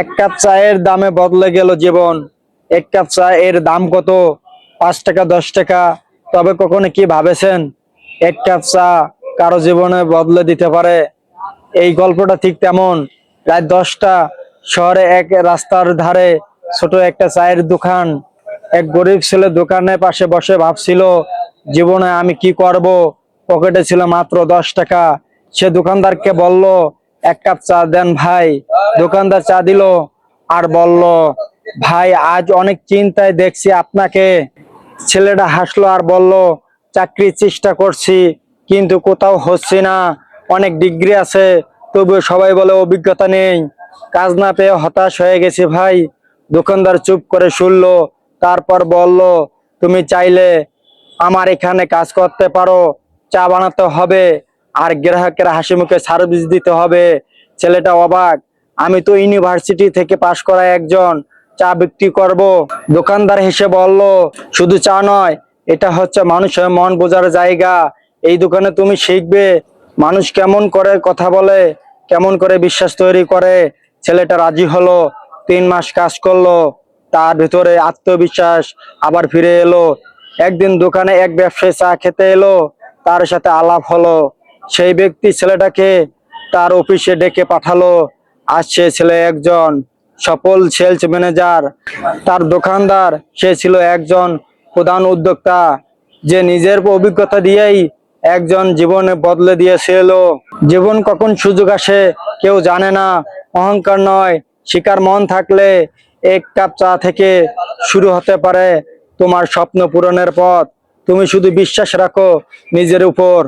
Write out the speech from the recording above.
এক কাপ চায়ের দামে বদলে গেল জীবন। এক কাপ চা এর দাম কত? পাঁচ টাকা, দশ টাকা? তবে কখনো কি ভাবেছেন? এক কাপ চা কারও জীবনে বদলে দিতে পারে? এই গল্পটা ঠিক তেমন। প্রায় দশটা, শহরে এক রাস্তার ধারে ছোট একটা চায়ের দোকান। এক গরিব ছেলে দোকানের পাশে বসে ভাবছিল, জীবনে আমি কি করব? পকেটে ছিল মাত্র দশ টাকা। সে দোকানদারকে বলল এক কাপ চা দেন ভাই। দোকানদার চা দিল আর বলল, ভাই, আজ অনেক চিন্তায় দেখছি আপনাকে। ছেলেটা হাসলো আর বলল, চাকরির চেষ্টা করছি, কিন্তু কোথাও হচ্ছে না। অনেক ডিগ্রি আছে, তবুও সবাই বলে অভিজ্ঞতা নেই। কাজ না পেয়ে হতাশ হয়ে গেছি ভাই। দোকানদার চুপ করে শুনলো, তারপর বলল, তুমি চাইলে আমার এখানে কাজ করতে পারো, চা বানাতে হবে। আর গ্রাহকের হাসি মুখে সার্ভিস দিতে হবে। ছেলেটা অবাক। আমি তো ইউনিভার্সিটি থেকে পাশ করা একজন, চা বিক্রি করব। দোকানদার হেসে বলল, শুধু চা নয়, এটা হচ্ছে মানুষের মন বোঝার জায়গা। এই দোকানে তুমি শিখবে। মানুষ কেমন করে কথা বলে, কেমন করে বিশ্বাস তৈরি করে। ছেলেটা রাজি হলো, তিন মাস কাজ করল। তার ভিতরে আত্মবিশ্বাস আবার ফিরে এলো। একদিন দোকানে এক ব্যবসায়ী চা খেতে এলো, তার সাথে আলাপ হলো। সেই ব্যক্তি ছেলেটাকে তার অফিসে ডেকে পাঠালো। আসছে ছেলে একজন সফল সেলস ম্যানেজার। তার দোকানদার, সে ছিল একজন প্রধান উদ্যোক্তা। যে নিজের অভিজ্ঞতা দিয়েই একজন জীবনে বদলে দিয়েছিল জীবন কখন সুযোগ আসে কেউ জানে না। অহংকার নয়, শিকার মন থাকলে এক কাপ চা থেকে শুরু হতে পারে তোমার স্বপ্ন পূরণের পথ। তুমি শুধু বিশ্বাস রাখো নিজের উপর।